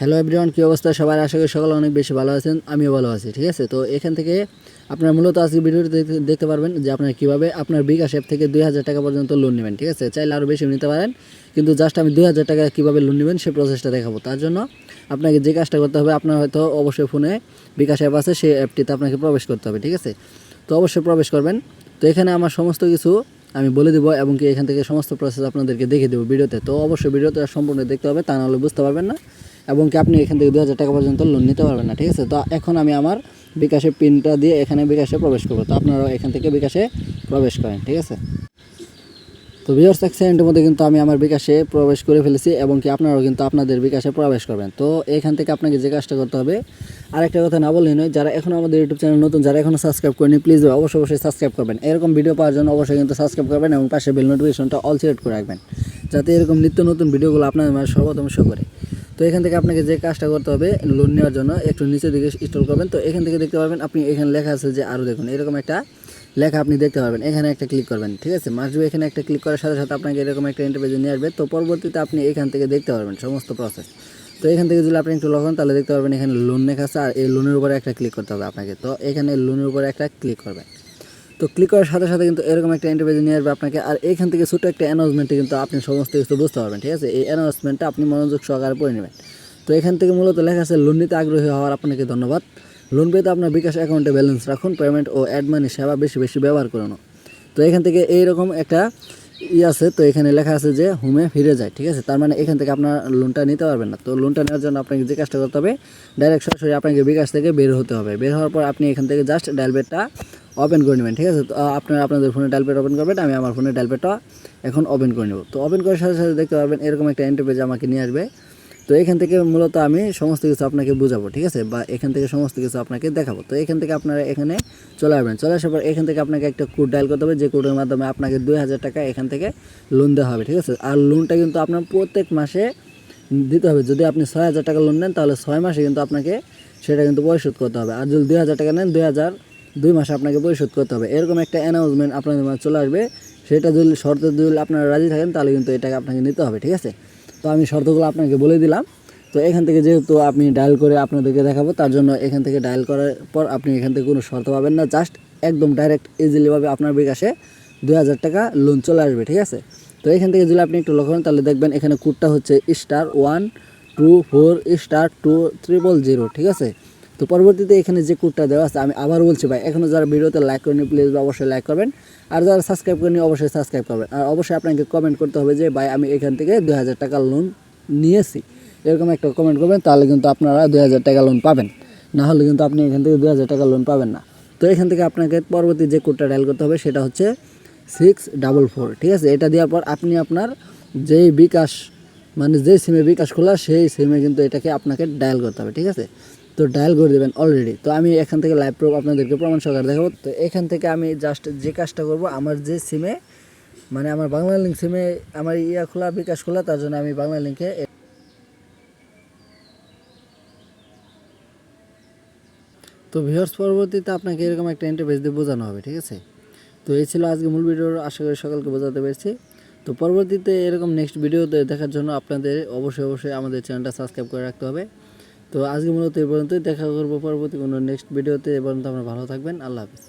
Hello everyone কী অবস্থা? সবার আশা করি সকলে অনেক বেশি ভালো আছেন, আমিও ভালো আছি, ঠিক আছে? তো এখান থেকে আপনার মূলত আজকে ভিডিওটি দেখতে- দেখতে পারবেন যে আপনার কীভাবে আপনার বিকাশ অ্যাপ থেকে দুই হাজার টাকা পর্যন্ত লোন নেবেন, ঠিক আছে? চাইলে আরও বেশি নিতে পারেন, কিন্তু জাস্ট আমি দুই হাজার টাকা কীভাবে লোন নেবেন সেই প্রসেসটা দেখাবো। তার জন্য আপনাকে যে কাজটা করতে হবে, আপনার হয়তো অবশ্যই ফোনে বিকাশ অ্যাপ আছে, সেই অ্যাপটিতে আপনাকে প্রবেশ করতে হবে, ঠিক আছে? তো অবশ্যই প্রবেশ করবেন। তো এখানে আমার সমস্ত কিছু আমি বলে দেবো এবং কি এখান থেকে সমস্ত প্রসেস আপনাদেরকে দেখে দেবো ভিডিওতে। তো অবশ্যই ভিডিওতে সম্পূর্ণ দেখতে হবে, তা নাহলে বুঝতে পারবেন না। এবং কি আপনি এখান থেকে দু হাজার টাকা পর্যন্ত লোন নিতে পারবেন না, ঠিক আছে? তো এখন আমি আমার বিকাশে পিনটা দিয়ে এখানে বিকাশে প্রবেশ করব। তো আপনারাও এখান থেকে বিকাশে প্রবেশ করেন, ঠিক আছে? তো ভিউয়ার্স সেকেন্ডের মধ্যে কিন্তু আমি আমার বিকাশে প্রবেশ করে ফেলেছি এবং কি আপনারাও কিন্তু আপনাদের বিকাশে প্রবেশ করবেন। তো এখান থেকে আপনাকে যে কাজটা করতে হবে, আরেকটা কথা না বললেই নয়, যারা এখন আমাদের ইউটিউব চ্যানেল নতুন, যারা এখনও সাবস্ক্রাইব করেনি প্লিজ অবশ্যই অবশ্যই সাবস্ক্রাইব করবেন। এরকম ভিডিও পাওয়ার জন্য অবশ্যই কিন্তু সাবস্ক্রাইব করবেন এবং পাশে বেল নোটিফিকেশনটা অল সিলেক্ট করে রাখবেন। যাতে এরকম নিত্য নতুন ভিডিওগুলো আপনাদের মাঝে সর্বপ্রথম শো করে। তো এখান থেকে আপনাকে যে কাজটা করতে হবে লোন নেওয়ার জন্য একটু নিচের দিকে ইনস্টল করবেন। তো এখান থেকে দেখতে পারবেন আপনি এখানে লেখা আছে যে আরও দেখুন, এরকম একটা লেখা আপনি দেখতে পারবেন। এখানে একটা ক্লিক করবেন, ঠিক আছে? মাসবে এখানে একটা ক্লিক করার সাথে সাথে আপনাকে এরকম একটা ইন্টারভিউ নিয়ে আসবে। তো পরবর্তীতে আপনি এখান থেকে দেখতে পারবেন সমস্ত প্রসেস তো এখান থেকে যদি আপনি একটু লগান তাহলে দেখতে পারবেন এখানে লোন লেখা আছে আর এই লোনের উপরে একটা ক্লিক করতে হবে আপনাকে। তো এখানে লোনের উপরে একটা ক্লিক করবেন। তো ক্লিক করার সাথে সাথে কিন্তু এরকম একটা ইন্টারভিউ নিয়ে আসবে আপনাকে। আর এখান থেকে ছোটো একটা অ্যানাউন্সমেন্টে কিন্তু আপনি সমস্ত কিছু বুঝতে পারবেন, ঠিক আছে? এই অ্যানাউন্সমেন্টটা আপনি মনোযোগ সহকারে পড়ে নেবেন। তো এখান থেকে মূলত লেখা আছে, লোন নিতে আগ্রহী হওয়ার আপনাকে ধন্যবাদ। লোন পেতে আপনার বিকাশ অ্যাকাউন্টে ব্যালেন্স রাখুন, পেমেন্ট ও অ্যাড মানি সেবা বেশি বেশি ব্যবহার করুন তো এখান থেকে এইরকম একটা ই আছে, তো এখানে লেখা আছে যে, হোমে ফিরে যায় ঠিক আছে? তার মানে এখান থেকে আপনার লোনটা নিতে পারবেন না। তো লোনটা নেওয়ার জন্য আপনাকে যে কাজটা করতে হবে ডাইরেক্ট সরাসরি আপনাকে বিকাশ থেকে বের হতে হবে। বের হওয়ার পর আপনি এখান থেকে জাস্ট ডায়ালবেটটা ওপেন করে নেবেন, ঠিক আছে? তো আপনারা আপনাদের ফোনে ডায়ালবেট ওপেন করবেন, আমি আমার ফোনে ডায়ালবেটটা এখন ওপেন করে নেব। তো ওপেন করার সাথে সাথে দেখতে পারবেন এরকম একটা ইন্টারপেজ আমাকে নিয়ে আসবে। তো, এখান থেকে মূলত আমি সমস্ত কিছু আপনাকে বোঝাবো, ঠিক আছে? বা এখান থেকে সমস্ত কিছু আপনাকে দেখাবো। তো, এখান থেকে আপনারা এখানে চলে আসবেন। চলে আসার পর এখান থেকে আপনাকে একটা কোড ডায়াল করতে হবে, যে কোডের মাধ্যমে আপনাকে দুই হাজার টাকা এখান থেকে লোন দেওয়া হবে, ঠিক আছে? আর লোনটা কিন্তু আপনার প্রত্যেক মাসে দিতে হবে। যদি আপনি ছয় হাজার টাকা লোন নেন, তাহলে ছয় মাসে কিন্তু আপনাকে সেটা কিন্তু পরিশোধ করতে হবে। আর যদি দুই হাজার টাকা নেন, দুই হাজার দুই মাসে আপনাকে পরিশোধ করতে হবে। এরকম একটা অ্যানাউন্সমেন্ট আপনাদের মাঝে চলে আসবে। সেটা যদি শর্তে যদি আপনারা রাজি থাকেন, তাহলে কিন্তু এটাকে আপনাকে নিতে হবে, ঠিক আছে? তো আমি শর্তগুলো আপনাকে বলে দিলাম। তো এখান থেকে যেহেতু আপনি ডায়াল করে আপনাদেরকে দেখাবো, তার জন্য এখান থেকে ডায়াল করার পর আপনি এখান থেকে কোনো শর্ত পাবেন না। জাস্ট একদম ডাইরেক্ট ইজিলিভাবে আপনার বিকাশে দুই হাজার টাকা লোন চলে আসবে, ঠিক আছে? তো এখান থেকে যদি আপনি একটু লক্ষ্য করেন, তাহলে দেখবেন এখানে কোডটা হচ্ছে star one two four star two triple zero ঠিক আছে? তো পরবর্তীতে এখানে যে কোডটা দেওয়া আছে, আমি আবার বলছি ভাই এখনও যারা ভিডিওতে লাইক করেনি প্লিজ অবশ্যই লাইক করবেন। আর যারা সাবস্ক্রাইব করেনি অবশ্যই সাবস্ক্রাইব করবেন। আর অবশ্যই আপনাকে কমেন্ট করতে হবে যে, ভাই, আমি এখান থেকে দুই হাজার টাকা লোন নিয়েছি। এরকম একটা কমেন্ট করবেন, তাহলে কিন্তু আপনারা দুই হাজার টাকা লোন পাবেন। না হলে কিন্তু আপনি এখান থেকে দুই হাজার টাকা লোন পাবেন না। তো এখান থেকে আপনাকে পরবর্তী যে কোডটা ডায়াল করতে হবে, সেটা হচ্ছে সিক্স ডাবল ফোর ঠিক আছে? এটা দেওয়ার পর আপনি আপনার যেই বিকাশ মানে যেই সিমে বিকাশ খোলা, সেই সিমে কিন্তু এটাকে আপনাকে ডায়াল করতে হবে, ঠিক আছে? তো ডায়াল করে দেবেন অলরেডি তো আমি এখান থেকে লাইভ প্রুফ আপনাদেরকে প্রমাণ সহকারে দেখাবো। তো এখান থেকে আমি জাস্ট যে কাজটা করব, আমার যে সিমে মানে আমার বাংলা লিঙ্ক সিমে আমার ইয়া খোলা, বিকাশ খোলা, তার জন্য আমি বাংলা লিঙ্কে তো ভিউয়ার্স পরবর্তীতে আপনাকে এরকম একটা ইন্টারভেস দিয়ে বোঝানো হবে, ঠিক আছে? তো এই ছিল আজকে মূল ভিডিওর আশা করি সকলকে বোঝাতে পেরেছি। তো পরবর্তীতে এরকম নেক্সট ভিডিও দেখার জন্য আপনাদের অবশ্যই অবশ্যই আমাদের চ্যানেলটা সাবস্ক্রাইব করে রাখতে হবে। তো আজকে মূলত এই পর্যন্তই। দেখা করব পরবর্তী কোনো নেক্সট ভিডিওতে এ পর্যন্ত আপনারা ভালো থাকবেন। আল্লাহ হাফিজ।